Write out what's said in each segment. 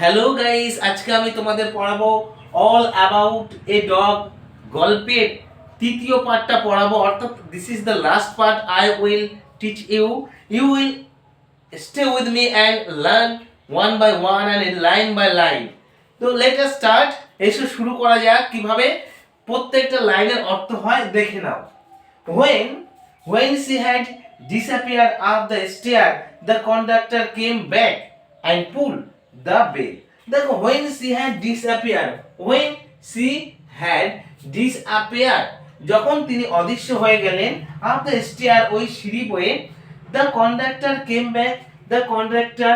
Hello guys আজকে আমি তোমাদের পড়াবো অল অ্যাবাউট এ ডগ গল্পের তৃতীয় পার্টটা পড়াবো। অর্থাৎ this is the last part I will teach you you will stay with me and learn one by one and line by line তো লেট আস স্টার্ট এসে শুরু করা যাক। কীভাবে প্রত্যেকটা লাইনের অর্থ হয় দেখে নাও। When when she had disappeared up the stair the conductor came back and pulled. The bell দেখো, when she had disappeared, when she had disappeared, যখন তিনি অদৃশ্য হয়ে গেলেন আপ দ্য স্টেয়ার ওই সিঁড়ি বয়ে the conductor came back the conductor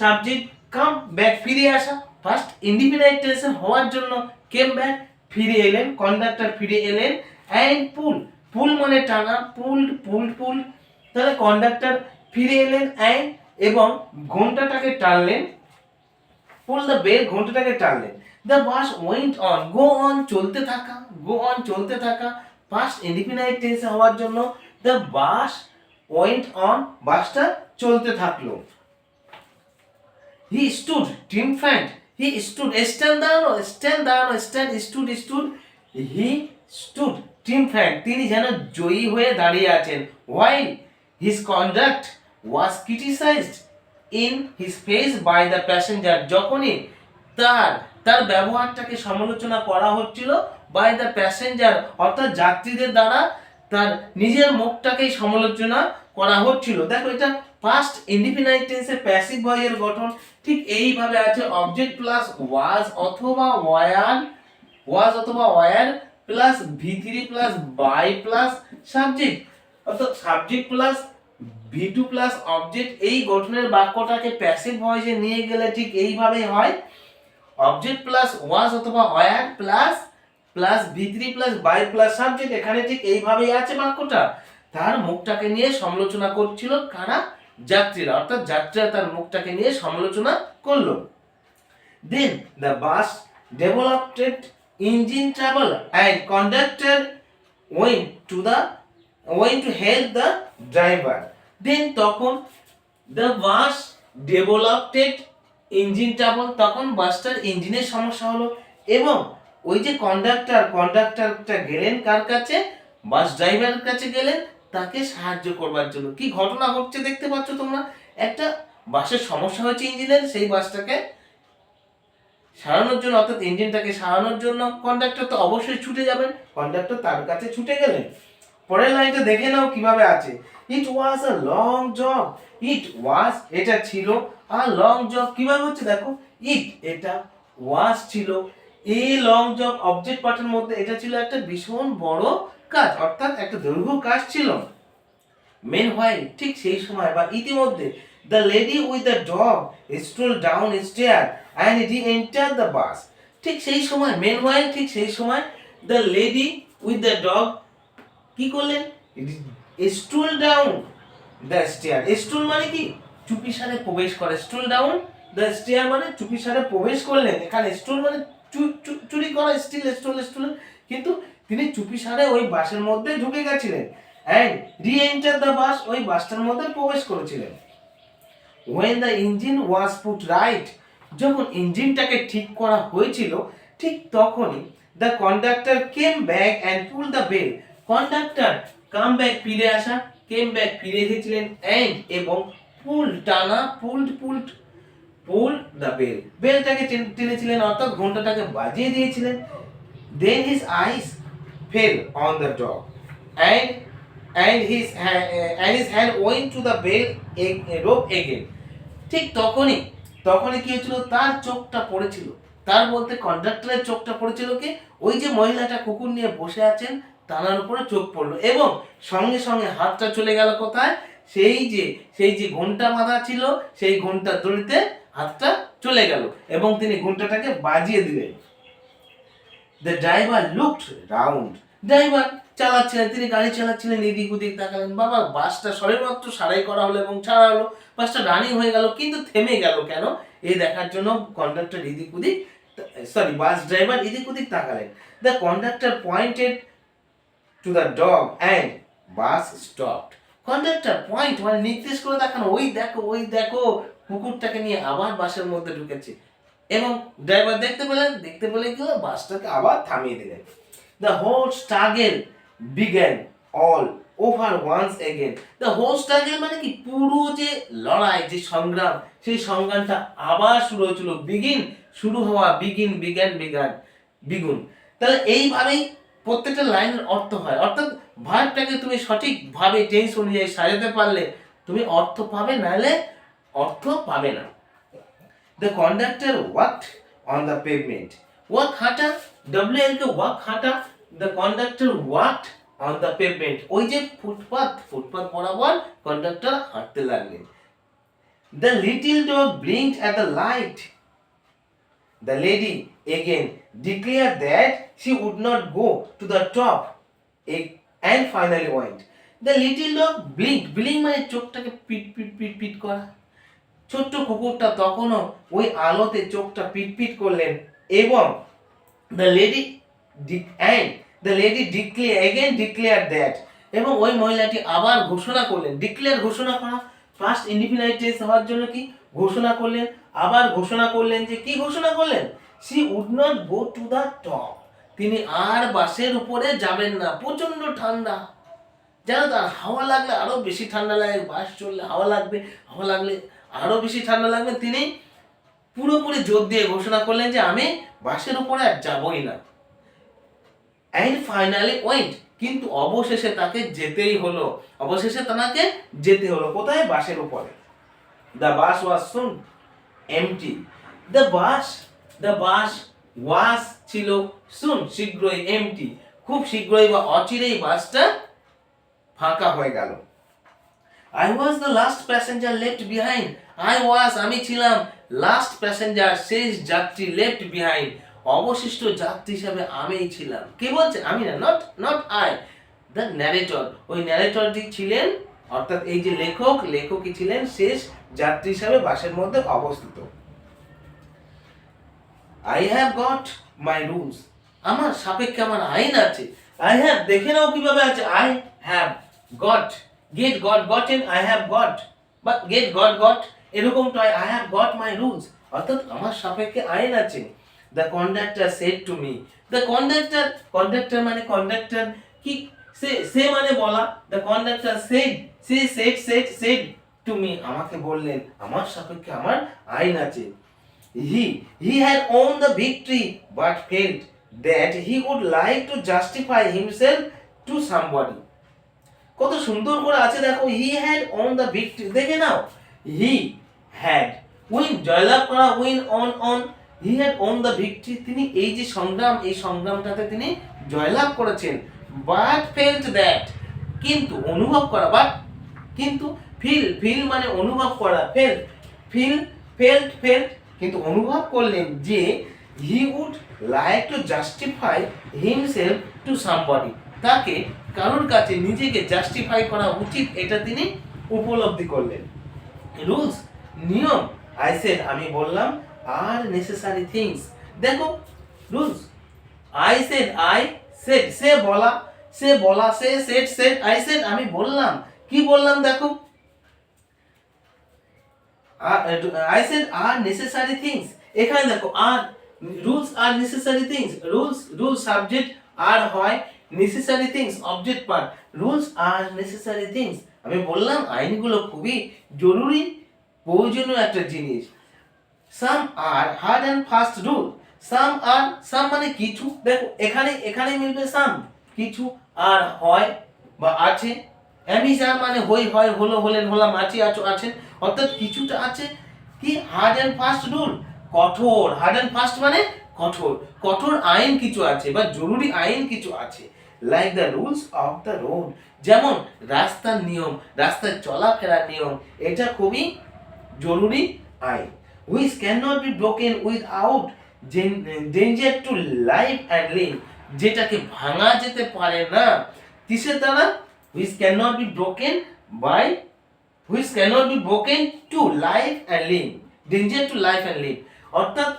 subject come back ফিরে আসা। ফার্স্ট ইন্ডিপেন্ডেন্ট হওয়ার জন্য কেম ব্যাক ফিরে এলেন কন্ডাক্টর ফিরে এলেন অ্যান্ড পুল পুল মানে টানা পুল পুল পুল তাহলে কন্ডাক্টর ফিরে এলেন অ্যান্ড এবং ঘন্টাটাকে টানলেন পুল দ্য বেল ঘন্টাটাকে টানলেন। The bus went on go on চলতে থাকা গো অন চলতে থাকা ফার্স্ট ইন্ডিপেন্ডেন্ট টেন্সে হওয়ার জন্য দ্য বাস ওয়েন্ট অন বাসটা চলতে থাকল। He stood triumphant he stood stand দাঁড়ানো স্ট্যান্ড দাঁড়ানো stand stood stood he stood triumphant তিনি যেন জয়ী হয়ে দাঁড়িয়ে আছেন। While his conduct was criticised in his face by the passenger যখনই তার তার ব্যবহারটাকে সমালোচনা করা হচ্ছিল বাই দ্য প্যাসেঞ্জার অর্থাৎ যাত্রীদের দ্বারা তার নিজের মুখটাকেই সমালোচনা করা হচ্ছিল। দেখো, এটা ফার্স্ট ইন্ডিপেন্ডেন্ট টেন্সের প্যাসিভ ভয়ের গঠন, ঠিক এইভাবে আছে। অবজেক্ট প্লাস ওয়াজ অথবা ওয়ার ওয়াজ অথবা were plus V three plus by plus subject অর্থাৎ subject plus V two plus object এই গঠনের বাক্যটাকে প্যাসিভ ভয়েসে নিয়ে গেলে ঠিক এইভাবেই হয়। অবজেক্ট প্লাস ওয়াজ অথবা were plus plus V three plus by plus subject এখানে ঠিক এইভাবেই আছে বাক্যটা। তার মুখটাকে নিয়ে সমালোচনা করছিল কারা? যাত্রীরা। অর্থাৎ যাত্রীরা তার মুখটাকে নিয়ে সমালোচনা করল। Then the bus developed engine travel and conductor went to the went to help the driver then তখন the bus developed engine travel তখন বাসটার ইঞ্জিনের সমস্যা হলো। এবং ওই যে কন্ডাক্টর কন্ডাক্টরটা গেলেন কার কাছে? বাস ড্রাইভারের কাছে গেলেন, তাকে সাহায্য করবার জন্য। কি ঘটনা ঘটছে দেখতে পাচ্ছ তোমরা? একটা বাসের সমস্যা হয়েছে ইঞ্জিনের, সেই বাসটাকে সারানোর জন্য, অর্থাৎ ইঞ্জিনটাকে সারানোর জন্য কন্ডাক্টর তো অবশ্যই ছুটে যাবেন। কন্ডাক্টর তার কাছে ছুটে গেলেন। পরের লাইনটা দেখে নাও কীভাবে আছে। ইট ওয়াজ আ লং জব ইট ওয়াজ এটা ছিল আ লং জব কীভাবে হচ্ছে দেখো? ইট এটা ওয়াজ ছিল। এই লং জব অবজেক্ট পার্টের মধ্যে এটা ছিল একটা ভীষণ বড় কাজ, অর্থাৎ একটা দৈর্ঘ্য কাজ ছিল। মেন হয় ঠিক সেই সময় বা ইতিমধ্যে the lady with the dog stroll down stair and reenter the bus ঠিক সেই সময় মেন হয় ঠিক সেই সময় the lady with the dog কি করলেন? Stool down the stair stool মানে কি? চুপি সারে প্রবেশ করে। স্টুল ডাউন দ্য স্টেয়ার মানে চুপি সারে প্রবেশ করলেন। এখানে স্টুল মানে চুরি করা স্টিল স্টুল স্টুল কিন্তু তিনি চুপি সারে ওই বাসের মধ্যে ঢুকে গেছিলেন অ্যান্ড রি এন্টার দ্য বাস ওই বাসটার মধ্যে প্রবেশ করেছিলেন। When the engine was put right যখন ইঞ্জিনটাকে ঠিক করা হয়েছিল, ঠিক তখনই the conductor came back and pull the bell conductor come back ফিরে আসা কেম ব্যাক ফিরে এসেছিলেন অ্যান্ড এবং পুল টানা pulled pulled pull the bell বেলটাকে টেনে- টেনেছিলেন, অর্থাৎ ঘন্টাটাকে বাজিয়ে দিয়েছিলেন। Then his eyes fell on the dog and and his and his hand went to the bell rope again ঠিক তখনই তখনই কি হয়েছিল? তার চোখটা পড়েছিল। তার বলতে কন্ডাক্টরের চোখটা পড়েছিল কি? ওই যে মহিলাটা কুকুর নিয়ে বসে আছেন তানার উপরে চোখ পড়ল। এবং সঙ্গে সঙ্গে হাতটা চলে গেল কোথায়? সেই যে সেই যে ঘণ্টা বাঁধা ছিল, সেই ঘণ্টার দড়িতে হাতটা চলে গেল এবং তিনি ঘন্টাটাকে বাজিয়ে দিলেন। The driver looked round driver চালাচ্ছিলেন, তিনি গাড়ি চালাচ্ছিলেন, এদিক ওদিক তাকালেন। বাবা, বাসটা সবেমাত্র সারাই করা হলো এবং ছাড়া হলো। বাসটা রানিং হয়ে গেল, কিন্তু থেমে গেল কেন? এই দেখার জন্য কন্ডাক্টর এদিক ওদিক সরি বাস ড্রাইভার এদিক ওদিক তাকালেন। The conductor pointed to the dog and bus stopped conductor point মানে নির্দেশ করে দেখানো, ওই দেখো ওই দেখো। কুকুরটাকে নিয়ে আবার বাসের মধ্যে ঢুকেছে। এবং ড্রাইভার দেখতে পেলেন, দেখতে পেলে কি বাসটাকে আবার থামিয়ে দিলেন। The whole struggle began all over once again the whole struggle মানে কি? পুরো যে লড়াই, যে সংগ্রাম, সেই সংগ্রামটা আবার শুরু হয়েছিল। বিগিন শুরু হওয়া বিগিন বিজ্ঞান বিজ্ঞান বিগুন তাহলে এইভাবেই প্রত্যেকটা লাইনের অর্থ হয়। অর্থাৎ ভার্বটাকে তুমি সঠিকভাবে টেন্স অনুযায়ী সাজাতে পারলে তুমি অর্থ পাবে, নাহলে অর্থ পাবে না। The conductor walk on the pavement walk হাঁটা ডব্লিউ এল কে ওয়ার্ক হাঁটা the conductor walk on the pavement ওই যে ফুটপাথ ফুটপাথ বরাবর কন্ডাক্টর হাঁটতে লাগলেন। The little dog blink at the light the lady again declared that she would not go to the top. And finally went. The little dog blinked. Blink মানে চোখটাকে পিট পিট পিট পিট করা। ছোট্ট কুকুরটা তখনও ওই আলোতে চোখটা পিট পিট করলেন এবং the lady and the lady declare again declare that এবং ওই মহিলাটি আবার ঘোষণা করলেন। ডিক্লেয়ার ঘোষণা করা। ফার্স্ট ইন্ডিপেন্ডেন্স হওয়ার জন্য কি? ঘোষণা করলেন। আবার ঘোষণা করলেন যে কি ঘোষণা করলেন? She would not go to the top তিনি আর বাসের উপরে যাবেন না। প্রচণ্ড ঠান্ডা। যেন তার হাওয়া লাগলে আরও বেশি ঠান্ডা লাগে বাস চললে হাওয়া লাগবে, হাওয়া লাগলে আরও বেশি ঠান্ডা লাগবে। তিনি পুরোপুরি জোর দিয়ে ঘোষণা করলেন যে, আমি বাসের উপরে আর যাবই না। অ্যান্ড ফাইনালি ওয়েন্ট কিন্তু অবশেষে তাকে যেতেই হলো। অবশেষে তাকে যেতে হলো। কোথায়? বাসের উপরে। The bus was soon empty the bus the bus was ছিল সুন শীঘ্রই এমটি খুব শীঘ্রই বা অচিরেই বাসটা ফাঁকা হয়ে গেল। I was the last passenger left behind I was আমি ছিলাম লাস্ট প্যাসেঞ্জার শেষ যাত্রী লেফট বিহাইন্ড অবশিষ্ট যাত্রী হিসাবে আমিই ছিলাম। কে বলছে? আমি না not not I the narrator ওই ন্যারেটরটি ছিলেন, অর্থাৎ এই যে লেখক, লেখকই ছিলেন, শেষ যাত্রী হিসাবে বাসের মধ্যে অবস্থিত। I have got my rules আমার সাপেক্ষে আমার আইন আছে। আই হ্যাভ দেখে নাও কীভাবে আছে। I have got get got gotten I have got বা গেট গট গট এরকম তো I have got my rules অর্থাৎ আমার সাপেক্ষে আইন আছে। The conductor said to me the conductor conductor মানে কন্ডাক্টর কি? সে সে মানে বলা। The conductor said say said said said to me আমাকে বললেন, আমার সাপেক্ষে আমার আইন আছে। He he had won the victory, but felt that he would like to justify himself to somebody. কত সুন্দর করে আছে দেখো he had on the victory দেখে নাও হি হ্যাড উইন জয়লাভ করা win on on he had on the victory তিনি এই যে সংগ্রাম, এই সংগ্রামটাতে তিনি জয়লাভ করেছেন। বাট ফেল্ট দ্যাট কিন্তু অনুভব করা বাট কিন্তু ফিল ফিল মানে অনুভব করা ফেল ফিল ফেল্ট ফেল্ট কিন্তু অনুভব করলেন যে he would like to justify himself to somebody তাকে কারোর কাছে নিজেকে জাস্টিফাই করা উচিত এটা তিনি উপলব্ধি করলেন। রুলস, নিয়ম আই সেড আমি বললাম আর নেসেসারি থিংস দেখো, rules I said I said say বলা সে বলা, say said said I said আমি বললাম। কি বললাম দেখো? I said are necessary things এখানে দেখো are rules are necessary things rules rules subject are হয় necessary things object part rules are necessary things আমি বললাম, আইনগুলো খুবই জরুরি, প্রয়োজনীয় একটা জিনিস। Some are hard and fast rule some are some মানে কিছু। দেখো, এখানে এখানে মিলবে সাম কিছু আর হয় বা আছে। অ্যামিজার মানে হই, হয়, হলো, হলেন, হলাম, আছি, আছো, আছেন। অর্থাৎ কিছুটা আছে কি? হার্ড অ্যান্ড ফাস্ট রুল কঠোর। হার্ড অ্যান্ড ফাস্ট মানে কঠোর। কঠোর আইন কিছু আছে বা জরুরি আইন কিছু আছে। Like the rules of the road যেমন রাস্তার নিয়ম, রাস্তায় চলাফেরার নিয়ম, এটা খুবই জরুরি আইন। Which can not be broken without danger to life and live যেটাকে ভাঙা যেতে পারে না। কিসের দ্বারা? Which can not be broken by which can not be broken to life and live danger to life and live অর্থাৎ,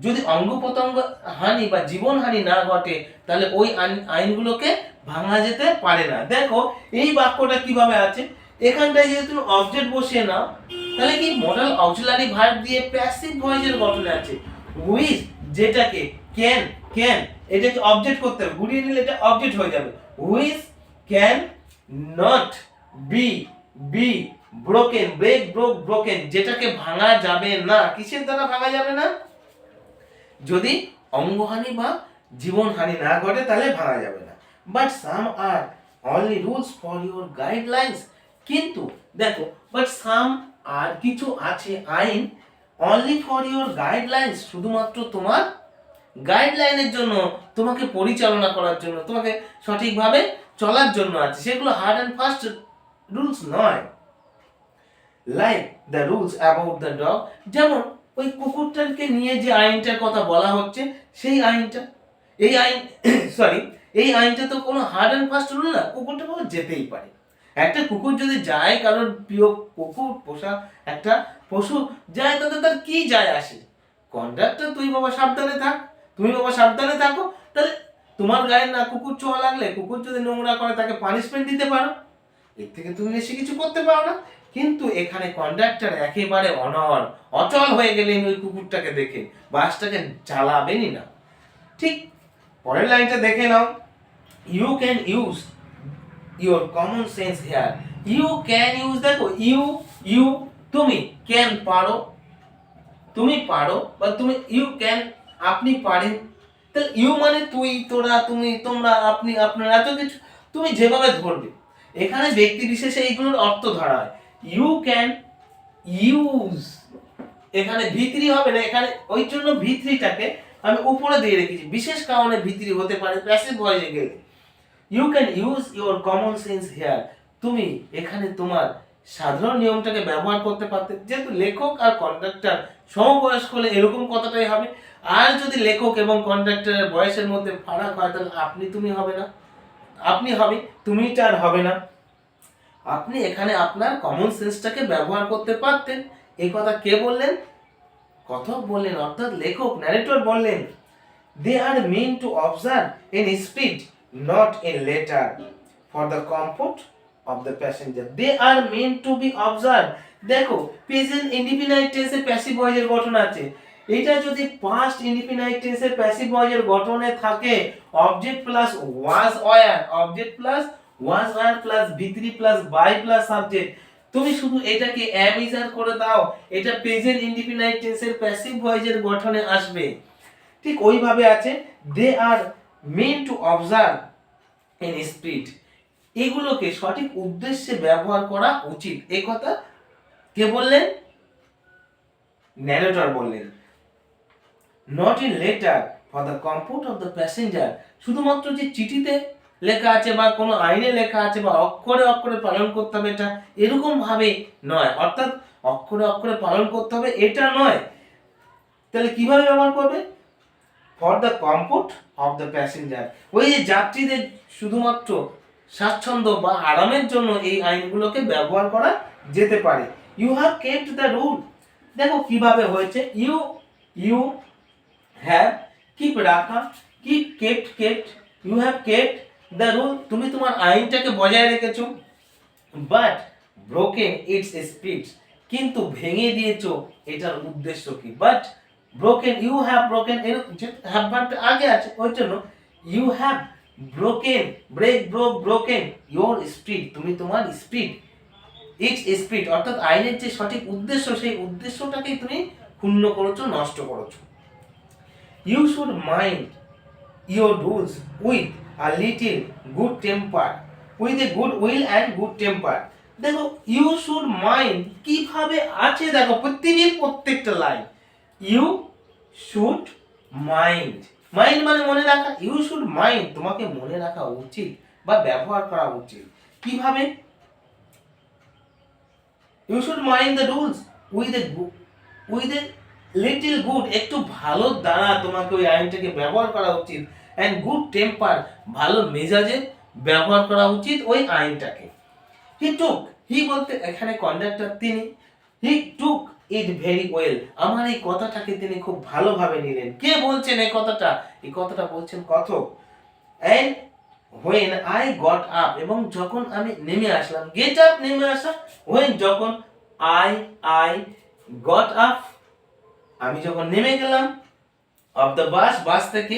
যদি অঙ্গ প্রত্যঙ্গ হানি বা জীবন হানি না ঘটে, তাহলে ওই আইন- আইনগুলোকে ভাঙা যেতে পারে না। দেখো, এই বাক্যটা কীভাবে আছে? এখানটায় যদি তুমি অবজেক্ট বসিয়ে নাও, তাহলে কি মডেল অক্সিলারি ভার্ব দিয়ে প্যাসিভ ভয়েসের গঠনে আছে। উইথ যেটাকে ক্যান ক্যান এটাকে অবজেক্ট করতে হবে। ঘুরিয়ে নিলে এটা অবজেক্ট হয়ে যাবে। With can not be be broken break broke broken যেটাকে ভাঙা যাবে না। কিসের দ্বারা ভাঙা যাবে না? যদি অঙ্গহানি বা জীবনহানি না ঘটে, তাহলে ভাঙা যাবে না। But some are only rules for your guidelines কিন্তু, দেখো বাট সাম আর কিছু আছে আইন অনলি ফর ইউর গাইডলাইন্স শুধুমাত্র তোমার গাইডলাইনের জন্য, তোমাকে পরিচালনা করার জন্য, তোমাকে সঠিকভাবে চলার জন্য আছে। সেগুলো হার্ড অ্যান্ড ফাস্ট রুলস নয়। Like the rules about the dog যেমন ওই কুকুরটাকে নিয়ে যে আইনটার কথা বলা হচ্ছে, সেই আইনটা। এই আইন সরি এই আইনটা তো কোনো হার্ড অ্যান্ড ফাস্ট রুল না, কুকুরটা কোনো যেতেই পারে। একটা কুকুর যদি যায় কারোর প্রিয় কুকুর, পোষা একটা পশু, যায় তাতে তার কি যায় আসে? কন্ডাক্টর তুই বাবা সাবধানে থাক, তুমি বাবা সাবধানে থাকো, তাহলে তোমার গায়ে না কুকুর ছোঁয়া লাগলে, কুকুর যদি নোংরা করে তাকে পানিশমেন্ট দিতে পারো। এর থেকে তুমি বেশি কিছু করতে পারো না। কিন্তু এখানে কন্ডাক্টর একেবারে অনর অচল হয়ে গেলেন ওই কুকুরটাকে দেখে। বাসটাকে চালাবেনই না। ঠিক পরের লাইনটা দেখে নাও। You can use your common sense here you can use দেখো ইউ ইউ তুমি ক্যান পারো। তুমি পারো, বা তুমি ইউ ক্যান আপনি পারেন। তাহলে ইউ মানে তুই, তোরা, তুমি, তোমরা, আপনি, আপনারা, এত কিছু, তুমি যেভাবে ধরবে। এখানে ব্যক্তি বিশেষে এইগুলোর অর্থ ধরা হয়। ইউ ক্যান ইউজ এখানে ভিতরি হবে না, এখানে ওই জন্য ভিতরিটাকে আমি উপরে দিয়ে রেখেছি। বিশেষ কারণে ভিতরি হতে পারে প্যাসিভ ভয়েসে গেলে। You can use your common sense here তুমি এখানে তোমার সাধারণ নিয়মটাকে ব্যবহার করতে পারতে। যেহেতু লেখক আর কন্ডাক্টর সমবয়স্ক হলে এরকম কথাটাই হবে। আর যদি লেখক এবং কন্ডাক্টরের বয়সের মধ্যে ফারাক হয়, তাহলে আপনি তুমি হবে না। আপনি হবে তুমিটা আর হবে না। আপনি এখানে আপনার কমন সেন্সটাকে ব্যবহার করতে পারতেন। এই কথা কে বললেন? কথক বললেন, অর্থাৎ লেখক ন্যারেটর বললেন they are meant to observe in speed not in letter for the comfort of the passenger they are meant to be observe দেখো প্রেজেন্ট ইন্ডিফিনাইট টেন্সে প্যাসিভ ভয়েসের গঠন আছে। এটা যদি পাস্ট ইন্ডিফিনাইট টেন্সের প্যাসিভ ভয়েসের গঠনে থাকে object plus was were object plus was were plus ভিতরি প্লাস বাই প্লাস সাবজেক্ট তুমি শুধু এটাকে অ্যামিজার করে দাও, এটা প্রেজেন্ট ইন্ডিফিনাইট টেন্সের প্যাসিভ ভয়েসের গঠনে আসবে। ঠিক ওইভাবে আছে they are meant to observe in speed এগুলোকে সঠিক উদ্দেশ্যে ব্যবহার করা উচিত। এই কথা কে বললেন? ন্যারেটর বললেন। Not in letter for the comfort of the passenger শুধুমাত্র যে চিঠিতে লেখা আছে বা কোনো আইনে লেখা আছে বা অক্ষরে অক্ষরে পালন করতে হবে এটা এরকম ভাবে নয়। অর্থাৎ অক্ষরে অক্ষরে পালন করতে হবে এটা নয়। তাহলে কীভাবে ব্যবহার করবে? For the comfort of the passenger ওই যে যাত্রীদের শুধুমাত্র স্বাচ্ছন্দ্য বা আরামের জন্য এই আইনগুলোকে ব্যবহার করা যেতে পারে। You have kept the rule দেখো কীভাবে হয়েছে। ইউ ইউ হ্যাভ কিপ রাখা keep kept kept you have kept the rule তুমি তোমার আইনটাকে বজায় রেখেছো বাট ব্রোকেন ইটস স্পিড কিন্তু ভেঙে দিয়েছ এটার উদ্দেশ্য কি but broken you have broken এর হ্যাভ ভার্বটা আগে আছে ওই জন্য you have broken break broke broken your speed তুমি তোমার স্পিড ইটস স্পিড অর্থাৎ আইনের যে সঠিক উদ্দেশ্য সেই উদ্দেশ্যটাকেই তুমি ক্ষুণ্ণ করেছ নষ্ট করেছ you should mind your rules with a little good temper with a good will and good temper দেখো ইউ শুড মাইন্ড কীভাবে আছে, দেখো, পৃথিবীর প্রত্যেকটা line you should mind mind মানে মনে রাখা ইউ শুড মাইন্ড তোমাকে মনে রাখা উচিত বা ব্যবহার করা উচিত। কীভাবে? You should mind the rules with a with a little good একটু ভালো দ্বারা তোমাকে ওই আইনটাকে ব্যবহার করা উচিত। অ্যান্ড গুড টেম্পার ভালো মেজাজে ব্যবহার করা উচিত ওই আইনটাকে হি টুক হি বলতে এখানে কন্ডাক্টর তিনি হি টুক ইট ভেরি ওয়েল আমার এই কথাটাকে তিনি খুব ভালোভাবে নিলেন। কে বলছেন এই কথাটা? এই কথাটা বলছেন কথক। And when I got up এবং যখন আমি নেমে আসলাম গেট আপ নেমে আসা হোয়েন যখন আই আই গট আপ আমি যখন নেমে গেলাম অফ দ্য বাস বাস থেকে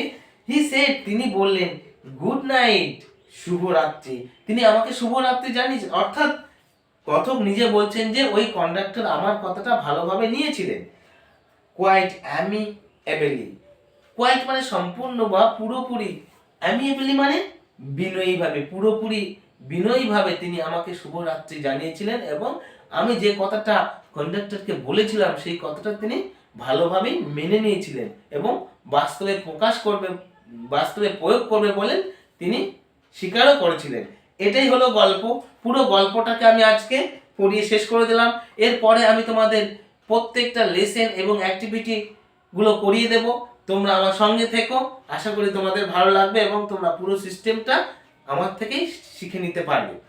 হি সেড তিনি বললেন গুড নাইট শুভরাত্রি তিনি আমাকে শুভরাত্রি জানিয়েছেন অর্থাৎ কথক নিজে বলছেন যে, ওই কন্ডাক্টর আমার কথাটা ভালোভাবে নিয়েছিলেন। কোয়াইট অ্যামি এবেলি কোয়াইট মানে সম্পূর্ণ বা পুরোপুরি। অ্যামিএবলি মানে বিনয়ীভাবে, পুরোপুরি বিনয়ীভাবে তিনি আমাকে শুভরাত্রি জানিয়েছিলেন এবং আমি যে কথাটা কন্ডাক্টরকে বলেছিলাম, সেই কথাটা তিনি ভালোভাবেই মেনে নিয়েছিলেন এবং বাস্তবে প্রকাশ করবে, বাস্তবে প্রয়োগ করবে বলেন তিনি স্বীকারও করেছিলেন। এটাই হলো গল্প। পুরো গল্পটাকে আমি আজকে পড়িয়ে শেষ করে দিলাম। এরপরে আমি তোমাদের প্রত্যেকটা লেসেন এবং অ্যাক্টিভিটি গুলো করিয়ে দেব। তোমরা আমার সঙ্গে থেকো। আশা করি তোমাদের ভালো লাগবে এবং তোমরা পুরো সিস্টেমটা আমার থেকেই শিখে নিতে পারবে।